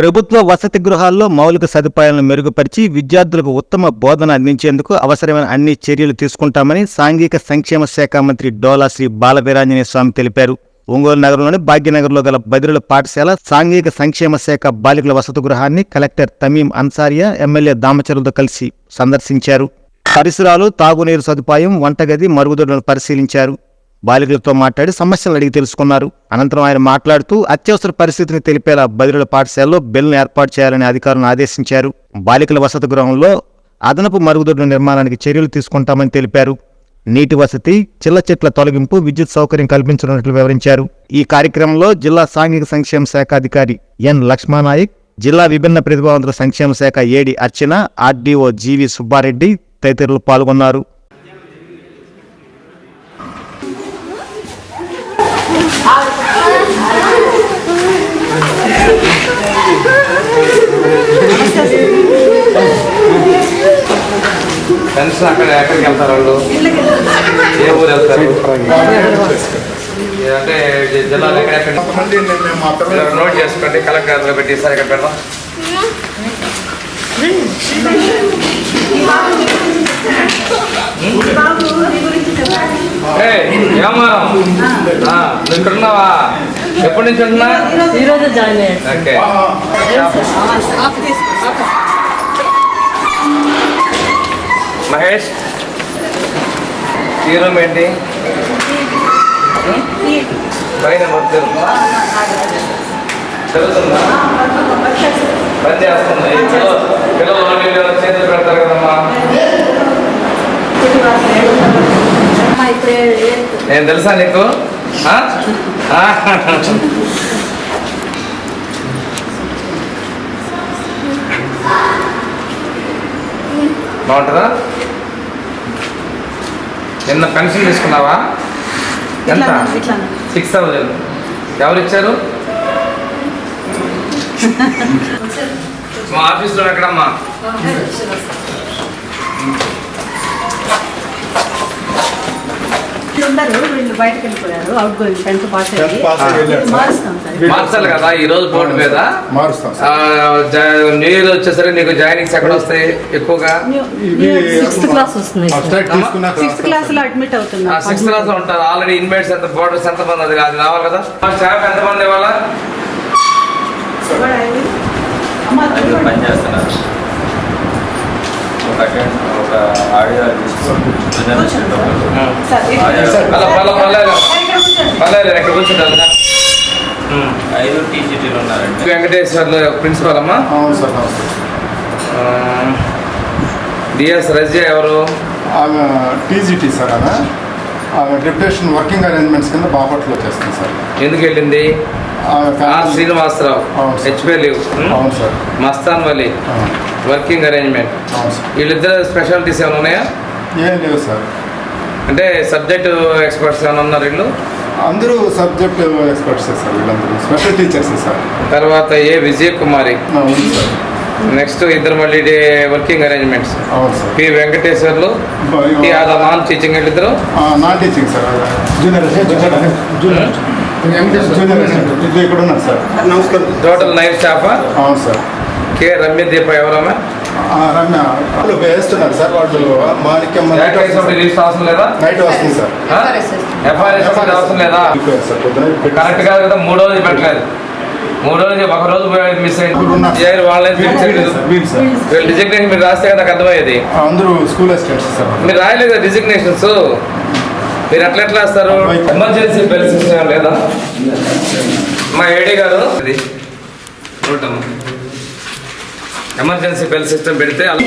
ప్రభుత్వ వసతి గృహాల్లో మౌలిక సదుపాయాలను మెరుగుపరిచి విద్యార్థులకు ఉత్తమ బోధన అందించేందుకు అవసరమైన అన్ని చర్యలు తీసుకుంటామని సాంఘిక సంక్షేమ శాఖ మంత్రి డోలా శ్రీ బాలవీరాంజనేయ స్వామి తెలిపారు. ఒంగోలు నగరంలోని భాగ్యనగర్లో గల బదిరుల పాఠశాల సాంఘిక సంక్షేమ శాఖ బాలికల వసతి గృహాన్ని కలెక్టర్ తమీం అన్సారియా ఎమ్మెల్యే దామచరులతో కలిసి సందర్శించారు. పరిసరాలు తాగునీరు సదుపాయం వంటగది మరుగుదొడ్లను పరిశీలించారు. బాలికలతో మాట్లాడి సమస్యలు అడిగి తెలుసుకున్నారు. అనంతరం ఆయన మాట్లాడుతూ అత్యవసర పరిస్థితిని తెలిపేలా బదిలీల పాఠశాలలో బెల్ను ఏర్పాటు చేయాలని అధికారులను ఆదేశించారు. బాలికల వసతి గృహంలో అదనపు మరుగుదొడ్ల నిర్మాణానికి చర్యలు తీసుకుంటామని తెలిపారు. నీటి వసతి చిల్ల చెట్ల తొలగింపు విద్యుత్ సౌకర్యం కల్పించనున్నట్లు వివరించారు. ఈ కార్యక్రమంలో జిల్లా సాంఘిక సంక్షేమ శాఖ అధికారి ఎన్ లక్ష్మానాయక్ జిల్లా విభిన్న ప్రతిభావంతుల సంక్షేమ శాఖ AD Archana RDO GV Subbareddy తదితరులు పాల్గొన్నారు. ఫ్రెండ్స్ అక్కడ ఎక్కడికి వెళ్తారు వాళ్ళు? ఏ ఊరు వెళ్తారు? అంటే జిల్లాలో ఎక్కడెక్కడ నోట్ చేసుకోండి కలెక్టర్ గారిలో పెట్టి ఈసారి ఇక్కడ పెడదాం. నువ్వు ఇక్కడ ఉన్నావా ఎప్పటి నుంచి ఉంటున్నా? ఈ రోజు జాయిన్ అయ్యాను. ఓకే. మహేష్ ఈ రూమ్ ఏంటి? పైన మొత్తం తెలుస్తుందా పని చేస్తుంది. పిల్లలు చేతులు పెడతారు కదమ్మా? నేను తెలుసా నీకు? బాగుంటుందా? నిన్న పెన్షన్ తీసుకున్నావా? ఎంత? Six thousand. ఎవరు ఇచ్చారు మా ఆఫీస్లో ఎక్కడమ్మా? ఉన్నారు వీళ్ళు బయటకు వెళ్ళిపోయారు out going tenth pass Tenth pass అయ్యి వెళ్ళారు. సార్. మారుస్తాం సార్. మార్చాలి కదా ఈ రోజు బోర్డు మీద? మారుస్తాం ఆ, సార్ జా- న్యూ ఇయర్ వచ్చేసరికి నీకు జాయినింగ్స్ ఎక్కడ వస్తాయి ఎక్కువగా? సిక్స్త్ క్లాస్ వస్తుంది సార్. అబ్స్ట్రాక్ట్ తీసుకున్న సిక్స్త్ క్లాస్లో అడ్మిట్ అవుతున్నా. సిక్స్త్ క్లాస్లో ఉంటారు. ఆల్రెడీ ఇన్మేట్స్ ఎంత బోర్డర్స్ ఎంత మంది అది అది రావాలి కదా? స్టాఫ్ ఎంత మంది ఇవాళ? పని చేస్తున్నారు. ఎక్కడ కూర్చుంటారు. ఐదు టీసీటీలు ఉన్నారండి. వెంకటేశ్వర్లు ప్రిన్సిపాల్ అమ్మా? అవును సార్ అవును సార్. డిఎస్ రజియా ఎవరు? ఆమె టీజీటీ సార్ ఆమె. ఆమె డిప్యుటేషన్ వర్కింగ్ అరేంజ్మెంట్స్ కింద బాపట్లో చేస్తుంది సార్. ఎందుకు వెళ్ళింది? ఆర్ శ్రీనివాసరావు. అవును సార్. హెచ్పే లీవ్. అవును సార్. మస్తాన్ వలి. అవును. Working arrangement. అవును సార్. వీళ్ళిద్దరు స్పెషాలిటీస్ ఏమైనా ఉన్నాయా? ఏం లేవు సార్. అంటే సబ్జెక్ట్ ఎక్స్పర్ట్స్ ఏమైనా ఉన్నారు వీళ్ళు? అందరూ సబ్జెక్ట్ ఎక్స్పర్ట్స్ సార్ వీళ్ళందరూ. Special teachers sir. తర్వాత ఏ విజయ్ కుమారి ఉంది సార్ నెక్స్ట్ ఇద్దరు మళ్ళీ వర్కింగ్ అరేంజ్మెంట్స్. అవును sir. P Venkateswarlu T Ada non teaching వీళ్ళిద్దరు? Non teaching sir. Junior junior ఇక్కడ ఉన్నారు సార్. నమస్కారం. టోటల్ నైన్ స్టాఫ్ అవును సార్. కే రమ్య దీప ఎవరమ్మా? ఆ, రమ్య. వాళ్ళు వేస్తున్నారు సార్ వాళ్ళు మాణిక్యం నైట్ రిజిస్టర్ అవసరం లేదా? నైట్ వస్తుంది సార్. ఎఫ్ఐఆర్ అవసరం లేదా? కరెక్ట్ కాదు కదా మూడో రోజు పెట్టలేదు. మూడో రోజు ఒక రోజు మిస్ వాళ్ళని వీళ్ళు వీళ్ళు డిజిగ్నేషన్ మీరు రాస్తే కదా నాకు అర్థమయ్యేది అందరూ స్కూల్ సార్. మీరు రాయలేదు కదా డిజిగ్నేషన్స్ మీరు ఎట్లా ఎట్లా వేస్తారు? ఎమర్జెన్సీ బెల్ సిస్టమ్ లేదా? మా ఏడీ గారు ఇది. ఎమర్జెన్సీ బెల్ సిస్టమ్ పెడితే అలా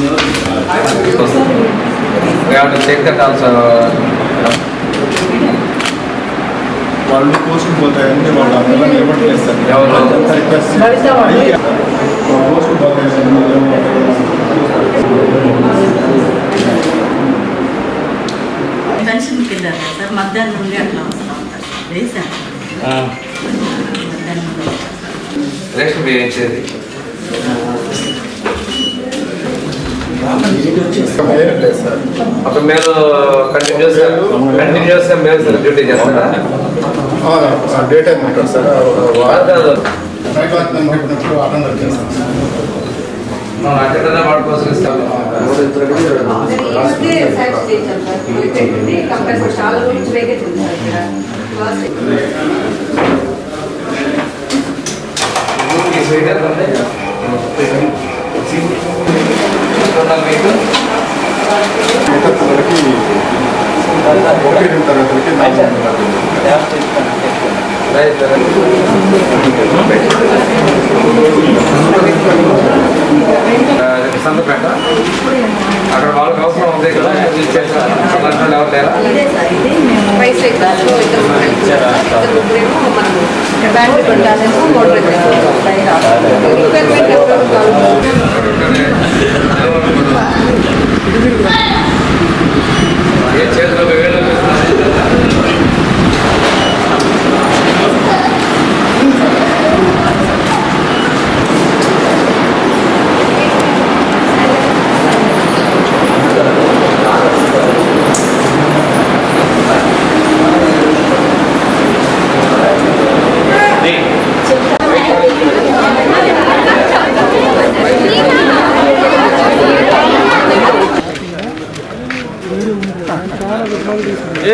We have to check that also. వాళ్ళు పోస్ట్ పోతాయని వాళ్ళు అందరూ నిలబడలేదు సార్ ఎవరు? రిక్వెస్ట్ భవిత వాళ్ళు పోస్ట్ పోతాయని పెన్షన్కి వెళ్ళారు కదా సార్ మధ్యాహ్నం నుండి అట్లా వస్తూ ఉంటారు వేసాను రేషన్ బియ్యం ఇచ్చేది అప్పుడు మీరు కంటిన్యూస్ కంటిన్యూస్గా మీరు సార్ డ్యూటీ చేస్తారా డే టైం ఉంటుంది సార్ అక్కడ చాలా రోజు వేగేది ఉంది సార్ ఉండాలి మీకు? మిగతా పిల్లలకి ఒకటి రెండు తరగతులకి రైట్. సంతపేట? అక్కడ వాళ్ళకి అవసరం ఉంది కదా అలాంటి ఎవరు లేరా? ఇదే సార్ ఇది మేము ప్రైస్ రేట్లో ఇద్దరు ముగ్గురు ఇద్దరు ముగ్గురేమో మనము బ్యాటరీ పెట్టాలేమో మోటార్ రిక్వైర్మెంట్ ఎవరు కావాలి ఏ చేతిలో వేలు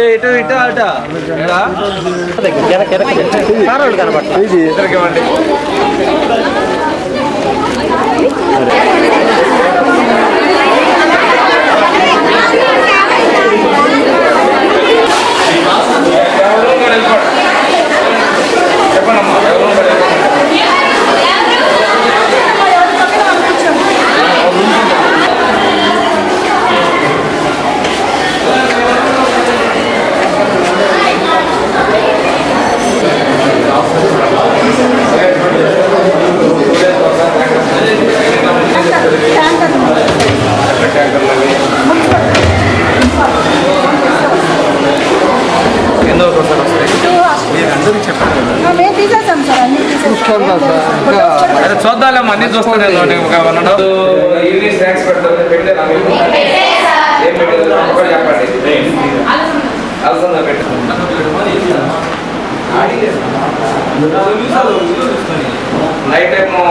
ఇటు ఇటు అట. వెళ్ళిపోండి. చెప్పండమ్మా ఎవరు కూడా వెళ్ళిపోండి. ఎన్నో ఒకసారి వస్తాయి మేము తీసేస్తాం సార్ అన్ని అరే చూద్దాంలేమ్మా అన్ని చూస్తాను ఈవినింగ్ స్నాక్స్ పెడతారు ఏం పెట్టలేదు ఒకటి చెప్పండి. అలసంద. నైట్ టైము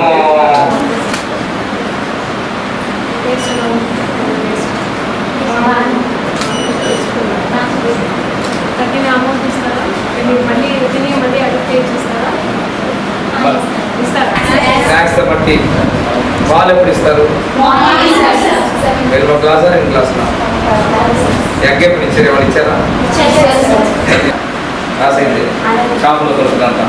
తగ్గిన అమౌంట్ ఇస్తారా? మీరు మళ్ళీ తిని మళ్ళీ అడిగి పే చేస్తారా ఇస్తారా? స్నాక్స్ బట్టి పాలు ఎప్పుడు ఇస్తారు? ఒక గ్లాసా రెండు గ్లాసులా ఎగ్ ఎప్పుడు ఇచ్చారు? ఎవరు ఇచ్చారా? రాసింది షాపులో దొరుకుతుందంట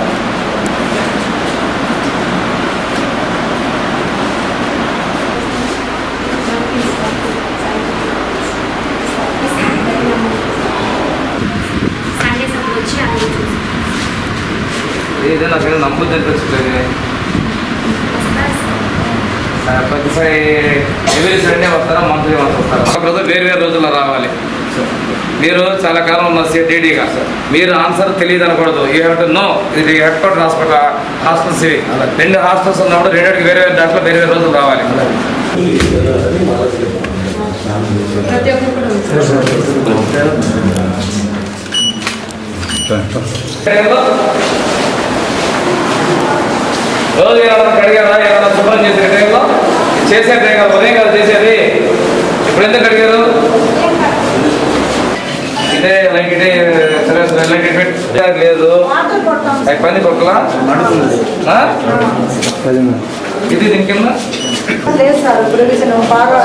సండేస్ అప్పుడు వచ్చి అన్ని చూసి ఏదో నాకు నమ్ముద్ది అనిపించలేదు ప్రతిసారి ఎవరి సండే వస్తారా మంత్లీ వన్స్ వస్తారా? ఒక రోజు వేరు వేరు రోజుల్లో రావాలి. మీరు చాలా కాలం ఉన్న డీడీగా మీరు ఆన్సర్ తెలియదు అనకూడదు. యూ హ్యావ్ టు నో ఇది హెడ్ క్వార్టర్ హాస్పిటల్ హాస్టల్స్ ఇవి రెండు హాస్టల్స్ ఉన్నప్పుడు రెండింటికి వేరే వేరే దాంట్లో వేరే వేరే రోజులు రావాలి. ప్రతి ఒక్కరు కూడా ఉంది సార్. టైంలో రోజు ఏమైనా కడిగారా? ఏమైనా శుభ్రం చేసే టైంలో? చేసే టైం కదా ఉదయం కదా చేసేది. ఇప్పుడు ఎందుకు కడిగారు? ఇదే లైక్ ఇదే సరే సరే లైక్ ఇట్ పెట్ లేదు. పని కొట్టలా? ఆ? ఇది దీని కింద? లేదు సార్ ఇప్పుడు బాగా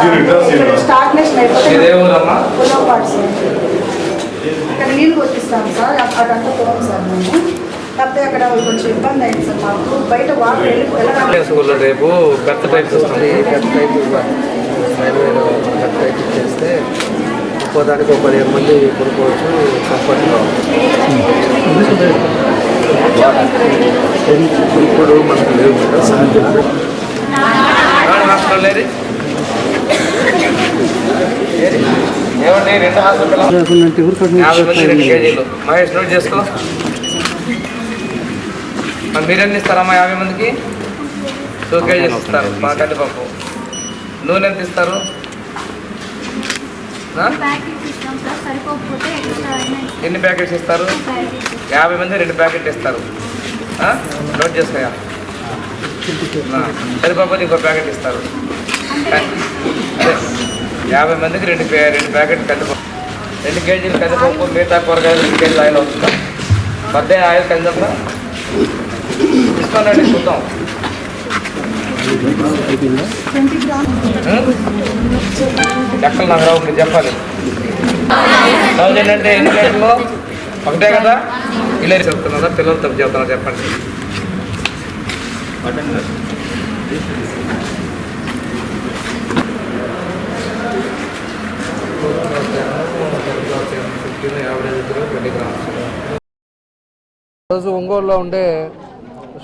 స్టాగ్నేషన్ ఇదే ఊరమ్మా? నీళ్ళు కొట్టిస్తాం సార్ అక్కడంతా పోం సార్ మేము. కాకపోతే అక్కడ కొంచెం ఇబ్బంది అయింది సార్ మాకు. బయట వాటర్ వెళ్ళి వెళ్ళడానికి స్కూల్లో రేపు బెర్త్ టైప్ సిస్టమ్ చేస్తే ఒక్కోదానికి ఒక పదిహేను మంది కొనుక్కోవచ్చు కంఫర్ట్గా ఇప్పుడు మనకు లేవు కదా హాస్పిటల్ ఏది ఏమండి రెండు హాస్పిటల్. యాభై మంది రెండు కేజీలు. మహేష్ నోట్ చేసుకో. మరి మీరెన్ని ఇస్తారమ్మా యాభై మందికి? టూ కేజీస్ ఇస్తారు. మా కందిపప్పు నూనె ఎంత ఇస్తారు? ఎన్ని ప్యాకెట్స్ ఇస్తారు? యాభై మంది రెండు ప్యాకెట్ ఇస్తారు? నోట్ చేసుకోయా సరిపోతే ఇంకో ప్యాకెట్ ఇస్తారు. అదే. యాభై మందికి రెండు రెండు ప్యాకెట్ కందిపప్పు రెండు కేజీలు కందిపప్పు మిగతా కూరగాయలు రెండు కేజీలు ఆయిల్ అవుతుందా? పద్దే ఆయిల్ కందిపప్పు తీసుకోండి చూద్దాం. ఎక్కడ నాకు రావు మీరు చెప్పాలి. థౌజండ్ అంటే ఎన్ని ఒకటే కదా? ఇలా చెప్తున్నారా పిల్లలు తప్పు చెప్తున్నారా చెప్పండి. రోజు ఒంగోలులో ఉండే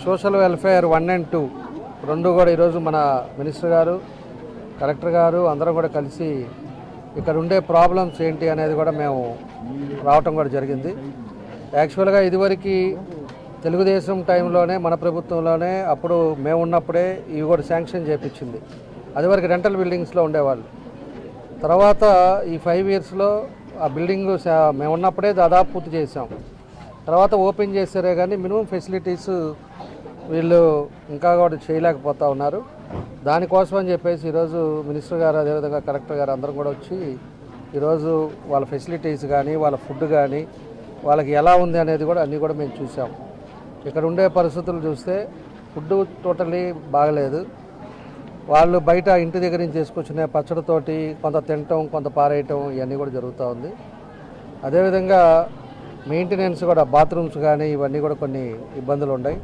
social welfare one and two. రెండు కూడా ఈరోజు మన మినిస్టర్ గారు కలెక్టర్ గారు అందరం కూడా కలిసి ఇక్కడ ఉండే ప్రాబ్లమ్స్ ఏంటి అనేది కూడా మేము రావటం కూడా జరిగింది. యాక్చువల్గా ఇదివరకు తెలుగుదేశం టైంలోనే మన ప్రభుత్వంలోనే అప్పుడు మేము ఉన్నప్పుడే ఇవి కూడా శాంక్షన్ చేపించింది. అదివరకు రెంటల్ బిల్డింగ్స్లో ఉండేవాళ్ళు. తర్వాత ఈ ఫైవ్ ఇయర్స్లో ఆ బిల్డింగ్ మేము ఉన్నప్పుడే దాదాపు పూర్తి చేసాం తర్వాత ఓపెన్ చేశారే కానీ మినిమం ఫెసిలిటీస్ వీళ్ళు ఇంకా కూడా చేయలేకపోతా ఉన్నారు. దానికోసం అని చెప్పేసి ఈరోజు మినిస్టర్ గారు అదేవిధంగా కలెక్టర్ గారు అందరం కూడా వచ్చి ఈరోజు వాళ్ళ ఫెసిలిటీస్ కానీ వాళ్ళ ఫుడ్ కానీ వాళ్ళకి ఎలా ఉంది అనేది కూడా అన్నీ కూడా మేము చూసాం. ఇక్కడ ఉండే పరిస్థితులు చూస్తే ఫుడ్ టోటలీ బాగలేదు. వాళ్ళు బయట ఇంటి దగ్గర నుంచి తీసుకొచ్చిన పచ్చడితోటి కొంత తినటం కొంత పారేయటం ఇవన్నీ కూడా జరుగుతూ ఉంది. అదేవిధంగా మెయింటెనెన్స్ కూడా బాత్రూమ్స్ కానీ ఇవన్నీ కూడా కొన్ని ఇబ్బందులు ఉన్నాయి.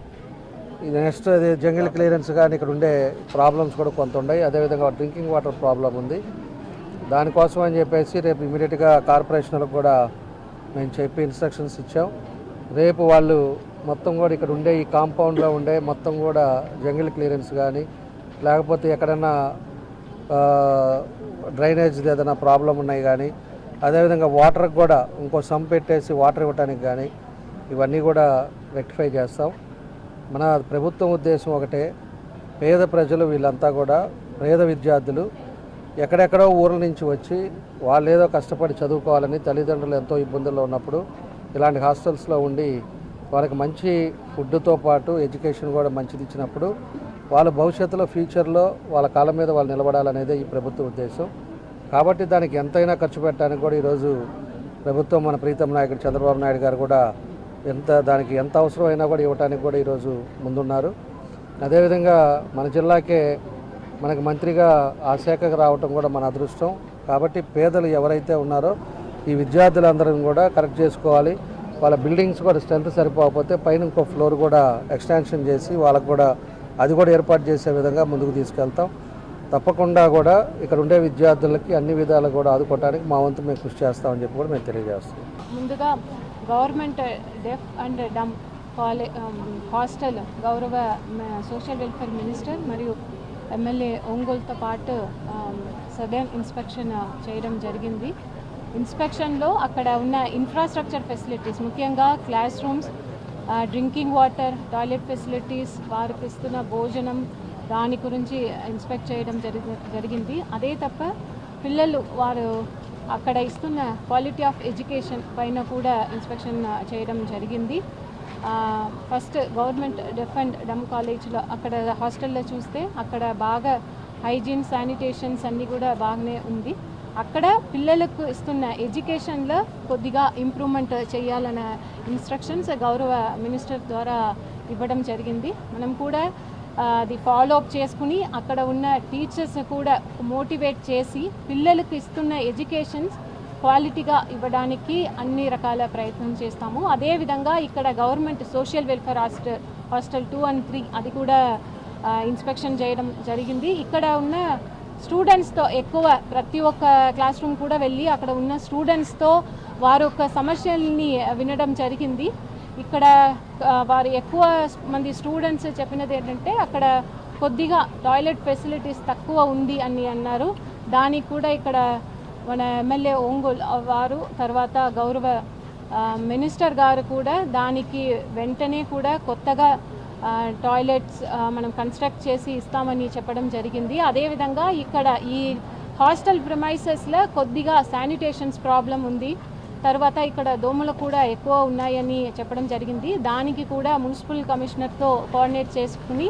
నెక్స్ట్ అది జంగిల్ క్లియరెన్స్ కానీ ఇక్కడ ఉండే ప్రాబ్లమ్స్ కూడా కొంత ఉన్నాయి. అదేవిధంగా డ్రింకింగ్ వాటర్ ప్రాబ్లం ఉంది. దానికోసం అని చెప్పేసి రేపు ఇమీడియట్గా కార్పొరేషన్లకు కూడా మేము చెప్పి ఇన్స్ట్రక్షన్స్ ఇచ్చాం. రేపు వాళ్ళు మొత్తం కూడా ఇక్కడ ఉండే ఈ కాంపౌండ్లో ఉండే మొత్తం కూడా జంగిల్ క్లియరెన్స్ కానీ లేకపోతే ఎక్కడన్నా డ్రైనేజ్ ఏదైనా ప్రాబ్లం ఉన్నాయి కానీ అదేవిధంగా వాటర్కి కూడా ఇంకో సమ్ పెట్టేసి వాటర్ ఇవ్వడానికి కానీ ఇవన్నీ కూడా రెక్టిఫై చేస్తాం. మన ప్రభుత్వం ఉద్దేశం ఒకటే పేద ప్రజలు వీళ్ళంతా కూడా పేద విద్యార్థులు ఎక్కడెక్కడో ఊర్ల నుంచి వచ్చి వాళ్ళు ఏదో కష్టపడి చదువుకోవాలని తల్లిదండ్రులు ఎంతో ఇబ్బందుల్లో ఉన్నప్పుడు ఇలాంటి హాస్టల్స్లో ఉండి వాళ్ళకి మంచి ఫుడ్తో పాటు ఎడ్యుకేషన్ కూడా మంచిది ఇచ్చినప్పుడు వాళ్ళ భవిష్యత్తులో ఫ్యూచర్లో వాళ్ళ కాళ్ళ మీద వాళ్ళు నిలబడాలనేదే ఈ ప్రభుత్వ ఉద్దేశం. కాబట్టి దానికి ఎంతైనా ఖర్చు పెట్టడానికి కూడా ఈరోజు ప్రభుత్వం మన ప్రీతం నాయకుడు చంద్రబాబు నాయుడు గారు కూడా ఎంత దానికి ఎంత అవసరమైనా కూడా ఇవ్వడానికి కూడా ఈరోజు ముందున్నారు. అదేవిధంగా మన జిల్లాకే మనకు మంత్రిగా ఆ శాఖకు రావటం కూడా మన అదృష్టం. కాబట్టి పేదలు ఎవరైతే ఉన్నారో ఈ విద్యార్థులందరం కూడా కరెక్ట్ చేసుకోవాలి. వాళ్ళ బిల్డింగ్స్ కూడా స్ట్రెంత్ సరిపోకపోతే పైన ఇంకో ఫ్లోర్ కూడా ఎక్స్టెన్షన్ చేసి వాళ్ళకు కూడా అది కూడా ఏర్పాటు చేసే విధంగా ముందుకు తీసుకెళ్తాం. తప్పకుండా కూడా ఇక్కడ ఉండే విద్యార్థులకి అన్ని విధాలు కూడా ఆదుకోవడానికి మా వంతు మేము కృషి చేస్తామని చెప్పి కూడా మేము తెలియజేస్తాం ముందుగా గవర్నమెంట్ డెఫ్ అండ్ డమ్ కాలే హాస్టల్ గౌరవ సోషల్ వెల్ఫేర్ మినిస్టర్ మరియు ఎమ్మెల్యే ఒంగోలుతో పాటు సదర్న్ ఇన్స్పెక్షన్ చేయడం జరిగింది. ఇన్స్పెక్షన్లో అక్కడ ఉన్న ఇన్ఫ్రాస్ట్రక్చర్ ఫెసిలిటీస్ ముఖ్యంగా class rooms drinking water toilet facilities వారికి ఇస్తున్న భోజనం దాని గురించి ఇన్స్పెక్ట్ చేయడం జరిగి జరిగింది. అదే తప్ప పిల్లలు వారు అక్కడ ఇస్తున్న క్వాలిటీ ఆఫ్ ఎడ్యుకేషన్ పైన కూడా ఇన్స్పెక్షన్ చేయడం జరిగింది. First government deaf and dumb కాలేజ్లో అక్కడ హాస్టల్లో చూస్తే అక్కడ బాగా హైజీన్ శానిటేషన్స్ అన్నీ కూడా బాగానే ఉంది. అక్కడ పిల్లలకు ఇస్తున్న ఎడ్యుకేషన్లో కొద్దిగా ఇంప్రూవ్మెంట్ చేయాలన్న ఇన్స్ట్రక్షన్స్ గౌరవ మినిస్టర్ ద్వారా ఇవ్వడం జరిగింది. మనం కూడా అది ఫాలో అప్ చేసుకుని అక్కడ ఉన్న టీచర్స్ కూడా మోటివేట్ చేసి పిల్లలకు ఇస్తున్న ఎడ్యుకేషన్స్ క్వాలిటీగా ఇవ్వడానికి అన్ని రకాల ప్రయత్నం చేస్తాము. అదేవిధంగా ఇక్కడ government social welfare hostel hostel two and three అది కూడా ఇన్స్పెక్షన్ చేయడం జరిగింది. ఇక్కడ ఉన్న స్టూడెంట్స్తో ఎక్కువ ప్రతి ఒక్క క్లాస్ రూమ్ కూడా వెళ్ళి అక్కడ ఉన్న స్టూడెంట్స్తో వారి యొక్క సమస్యల్ని వినడం జరిగింది. ఇక్కడ వారు ఎక్కువ మంది స్టూడెంట్స్ చెప్పినది ఏంటంటే అక్కడ కొద్దిగా టాయిలెట్ ఫెసిలిటీస్ తక్కువ ఉంది అని అన్నారు. దానికి కూడా ఇక్కడ మన ఎమ్మెల్యే ఒంగోలు వారు తర్వాత గౌరవ మినిస్టర్ గారు కూడా దానికి వెంటనే కూడా కొత్తగా టాయిలెట్స్ మనం కన్స్ట్రక్ట్ చేసి ఇస్తామని చెప్పడం జరిగింది. అదేవిధంగా ఇక్కడ ఈ హాస్టల్ ప్రిమైసెస్లో కొద్దిగా శానిటేషన్స్ ప్రాబ్లం ఉంది. తర్వాత ఇక్కడ దోమలు కూడా ఎక్కువ ఉన్నాయని చెప్పడం జరిగింది. దానికి కూడా మున్సిపల్ కమిషనర్తో కోఆర్డినేట్ చేసుకుని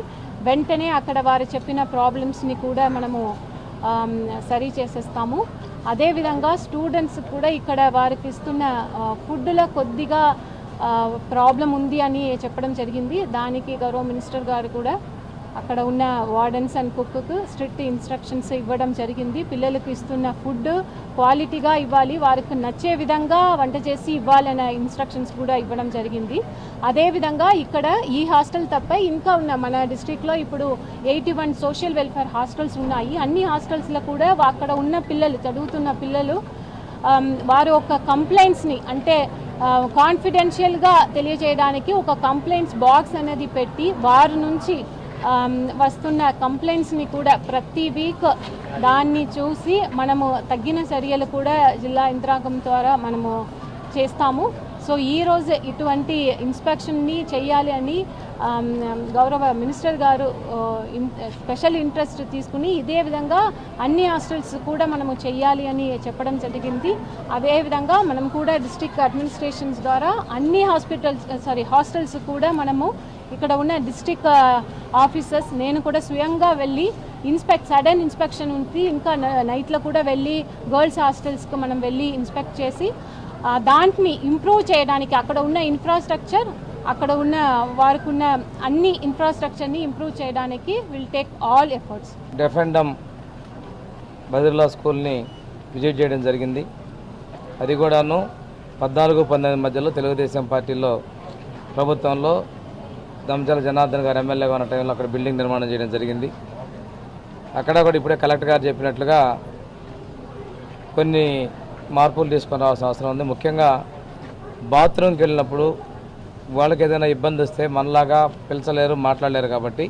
వెంటనే అక్కడ వారు చెప్పిన ప్రాబ్లమ్స్ని కూడా మనము సరి చేసేస్తాము. అదేవిధంగా స్టూడెంట్స్ కూడా ఇక్కడ వారికి ఇస్తున్న ఫుడ్లో కొద్దిగా ప్రాబ్లం ఉంది అని చెప్పడం జరిగింది. దానికి గౌరవ మినిస్టర్ గారు కూడా అక్కడ ఉన్న wardens and cook strict instructions ఇవ్వడం జరిగింది. పిల్లలకు ఇస్తున్న ఫుడ్ క్వాలిటీగా ఇవ్వాలి. వారికి నచ్చే విధంగా వంట చేసి ఇవ్వాలనే ఇన్స్ట్రక్షన్స్ కూడా ఇవ్వడం జరిగింది. అదేవిధంగా ఇక్కడ ఈ హాస్టల్ తప్ప ఇంకా ఉన్న మన డిస్ట్రిక్ట్లో ఇప్పుడు eighty one social welfare hostels ఉన్నాయి. అన్ని హాస్టల్స్లో కూడా అక్కడ ఉన్న పిల్లలు చదువుతున్న పిల్లలు వారు ఒక కంప్లైంట్స్ని అంటే కాన్ఫిడెన్షియల్గా తెలియజేయడానికి ఒక కంప్లైంట్స్ బాక్స్ అనేది పెట్టి వారి నుంచి వస్తున్న కంప్లైంట్స్ని కూడా ప్రతి వీక్ దాన్ని చూసి మనము తగ్గిన చర్యలు కూడా జిల్లా యంత్రాంగం ద్వారా మనము చేస్తాము. సో ఈరోజు ఇటువంటి ఇన్స్పెక్షన్ని చేయాలి అని గౌరవ మినిస్టర్ గారు స్పెషల్ ఇంట్రెస్ట్ తీసుకుని ఇదే విధంగా అన్ని హాస్టల్స్ కూడా మనము చేయాలి అని చెప్పడం జరిగింది. అదేవిధంగా మనం కూడా డిస్ట్రిక్ట్ అడ్మినిస్ట్రేషన్స్ ద్వారా అన్ని హాస్పిటల్స్ సారీ హాస్టల్స్ కూడా మనము ఇక్కడ ఉన్న డిస్ట్రిక్ట్ ఆఫీసర్స్ uh, నేను కూడా స్వయంగా వెళ్ళి ఇన్స్పెక్ట్ సడన్ ఇన్స్పెక్షన్ ఉంది ఇంకా నైట్లో కూడా వెళ్ళి గర్ల్స్ హాస్టల్స్కి మనం వెళ్ళి ఇన్స్పెక్ట్ చేసి దాంట్ని ఇంప్రూవ్ చేయడానికి అక్కడ ఉన్న ఇన్ఫ్రాస్ట్రక్చర్ అక్కడ ఉన్న వారికి ఉన్న అన్ని ఇన్ఫ్రాస్ట్రక్చర్ని ఇంప్రూవ్ చేయడానికి will take all efforts deaf and dumb బదిర్లా స్కూల్ని విజిట్ చేయడం జరిగింది. అది కూడాను పద్నాలుగు పంతొమ్మిది మధ్యలో తెలుగుదేశం పార్టీలో ప్రభుత్వంలో దంచాల జనార్దన్ గారు ఎమ్మెల్యేగా ఉన్న టైంలో అక్కడ బిల్డింగ్ నిర్మాణం చేయడం జరిగింది. అక్కడ కూడా ఇప్పుడే కలెక్టర్ గారు చెప్పినట్లుగా కొన్ని మార్పులు తీసుకొని రావాల్సిన అవసరం ఉంది. ముఖ్యంగా బాత్రూమ్కి వెళ్ళినప్పుడు వాళ్ళకి ఏదైనా ఇబ్బంది వస్తే మనలాగా పిలిచలేరు మాట్లాడలేరు కాబట్టి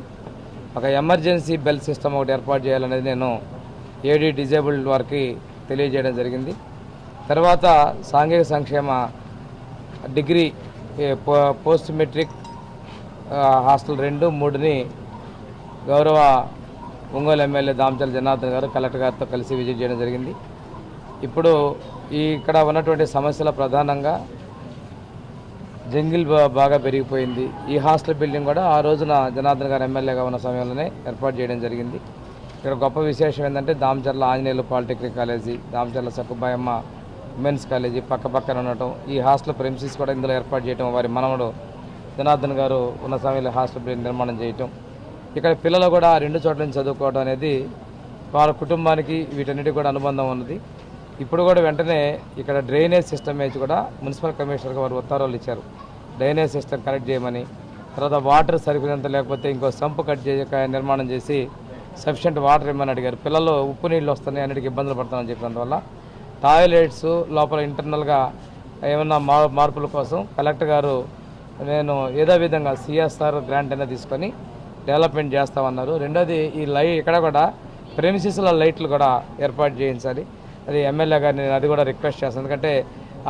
ఒక ఎమర్జెన్సీ బెల్ సిస్టమ్ ఒకటి ఏర్పాటు చేయాలనేది నేను ఏడీ డిజేబుల్డ్ వారికి తెలియజేయడం జరిగింది. తర్వాత సాంఘిక సంక్షేమ డిగ్రీ పోస్ట్ మెట్రిక్ హాస్టల్ రెండు మూడుని గౌరవ ఒంగోలు ఎమ్మెల్యే దామచల జనార్దన్ గారు కలెక్టర్ గారితో కలిసి విజిట్ చేయడం జరిగింది. ఇప్పుడు ఈ ఇక్కడ ఉన్నటువంటి సమస్యల ప్రధానంగా జంగిల్ బాగా పెరిగిపోయింది. ఈ హాస్టల్ బిల్డింగ్ కూడా ఆ రోజున జనార్దన్ గారు ఎమ్మెల్యేగా ఉన్న సమయంలోనే ఏర్పాటు చేయడం జరిగింది. ఇక్కడ గొప్ప విశేషం ఏంటంటే Damacharla Anjaneyulu polytechnic college Damacharla Sakkubayamma women's college పక్క పక్కన ఉండటం ఈ హాస్టల్ ప్రెమిసిస్ కూడా ఇందులో ఏర్పాటు చేయటం వారి మనవడు జనార్దన్ గారు ఉన్న సమయంలో హాస్టల్ నిర్మాణం చేయటం ఇక్కడ పిల్లలు కూడా రెండు చోట్ల నుంచి చదువుకోవడం అనేది వాళ్ళ కుటుంబానికి వీటన్నిటి కూడా అనుబంధం ఉన్నది. ఇప్పుడు కూడా వెంటనే ఇక్కడ డ్రైనేజ్ సిస్టమ్ వేసి కూడా మున్సిపల్ కమిషనర్కి వారు ఉత్తర్వులు ఇచ్చారు. డ్రైనేజ్ సిస్టమ్ కనెక్ట్ చేయమని తర్వాత వాటర్ సరిపోయినంత లేకపోతే ఇంకో సంపు కట్ చేయక నిర్మాణం చేసి సఫిషియంట్ వాటర్ ఇమ్మని అడిగారు. పిల్లలు ఉప్పు నీళ్ళు వస్తున్నాయి అన్నిటికీ ఇబ్బందులు పడుతున్నారని చెప్పినందువల్ల టాయిలెట్స్ లోపల ఇంటర్నల్గా ఏమన్నా మార్పుల కోసం కలెక్టర్ గారు నేను ఏదో విధంగా సిఎస్ఆర్ గ్రాంట్ అయినా తీసుకొని డెవలప్మెంట్ చేస్తామన్నారు. రెండోది ఈ లై ఇక్కడ కూడా ప్రేమిసిస్ల లైట్లు కూడా ఏర్పాటు చేయించాలి. అది ఎమ్మెల్యే గారిని నేను అది కూడా రిక్వెస్ట్ చేస్తాను ఎందుకంటే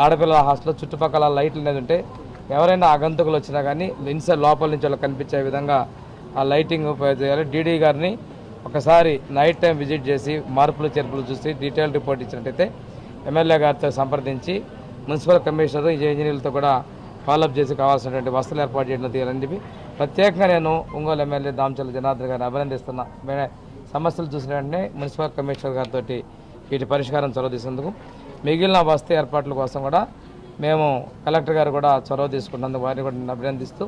ఆడపిల్లల హాస్టల్లో చుట్టుపక్కల లైట్లు అనేది ఉంటే ఎవరైనా ఆగంతుకులు వచ్చినా కానీ ఇన్సైడ్ లోపల నుంచి వాళ్ళు కనిపించే విధంగా ఆ లైటింగ్ ఉపయోగ చేయాలి. డీడీ గారిని ఒకసారి నైట్ టైం విజిట్ చేసి మార్పులు చేర్పులు చూసి డీటెయిల్ రిపోర్ట్ ఇచ్చినట్టయితే ఎమ్మెల్యే గారితో సంప్రదించి మున్సిపల్ కమిషనర్ ఈ ఇంజనీర్లతో కూడా ఫాలోఅప్ చేసి కావాల్సినటువంటి వసతులు ఏర్పాటు చేయడం తీయాలని చెప్పి ప్రత్యేకంగా నేను ఒంగోలు ఎమ్మెల్యే దామచల జనార్దన్ గారిని అభినందిస్తున్నా సమస్యలు చూసిన వెంటనే మున్సిపల్ కమిషనర్ గారితో వీటి పరిష్కారం చొరవ తీసేందుకు మిగిలిన వసతి ఏర్పాట్ల కోసం కూడా మేము కలెక్టర్ గారు కూడా చొరవ తీసుకున్నందుకు వారిని కూడా నేను అభినందిస్తూ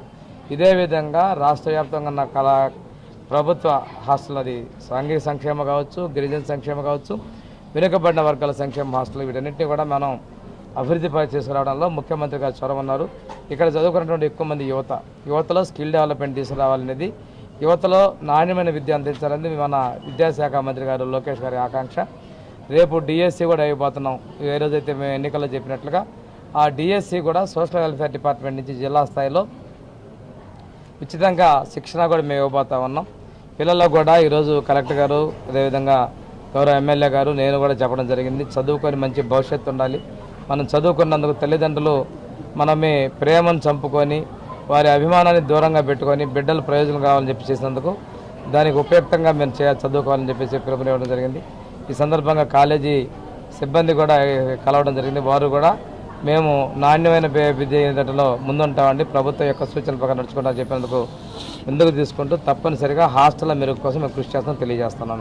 ఇదే విధంగా రాష్ట్ర వ్యాప్తంగా ఉన్న కళా ప్రభుత్వ హాస్టల్ అది సాంఘిక సంక్షేమ కావచ్చు గిరిజన సంక్షేమ కావచ్చు వెనుకబడిన వర్గాల సంక్షేమ హాస్టల్ వీటన్నిటిని కూడా మనం అభివృద్ధి చేసుకురావడంలో ముఖ్యమంత్రి గారు చొరవన్నారు. ఇక్కడ చదువుకున్నటువంటి ఎక్కువ మంది యువత. యువతలో స్కిల్ డెవలప్మెంట్ తీసుకురావాలనేది యువతలో నాణ్యమైన విద్య అందించాలనేది మన విద్యాశాఖ మంత్రి గారు లోకేష్ గారి ఆకాంక్ష. రేపు డిఎస్సి కూడా అయిపోతున్నాం. ఏ రోజైతే మేము ఎన్నికల్లో చెప్పినట్లుగా ఆ డిఎస్సి కూడా సోషల్ వెల్ఫేర్ డిపార్ట్మెంట్ నుంచి జిల్లా స్థాయిలో ఉచితంగా శిక్షణ కూడా మేము ఇవ్వబోతా ఉన్నాం. పిల్లలకు కూడా ఈరోజు కలెక్టర్ గారు అదేవిధంగా గౌరవ ఎమ్మెల్యే గారు నేను కూడా చెప్పడం జరిగింది. చదువుకొని మంచి భవిష్యత్తు ఉండాలి. మనం చదువుకున్నందుకు తల్లిదండ్రులు మనమే ప్రేమను చంపుకొని వారి అభిమానాన్ని దూరంగా పెట్టుకొని బిడ్డలు ప్రయోజనం కావాలని చెప్పి చేసినందుకు దానికి ఉపయుక్తంగా మేము చేయాలి చదువుకోవాలని చెప్పేసి పిలుపునివ్వడం జరిగింది. ఈ సందర్భంగా కాలేజీ సిబ్బంది కూడా కలవడం జరిగింది. వారు కూడా మేము నాణ్యమైన విద్యలో విద్య ముందుంటామండి. ప్రభుత్వం యొక్క సూచనల ప్రకారం నడుచుకుంటామని చెప్పినందుకు ముందుకు తీసుకుంటూ తప్పనిసరిగా హాస్టల్ మెరుగు కోసం మేము కృషి చేస్తామని తెలియజేస్తున్నాం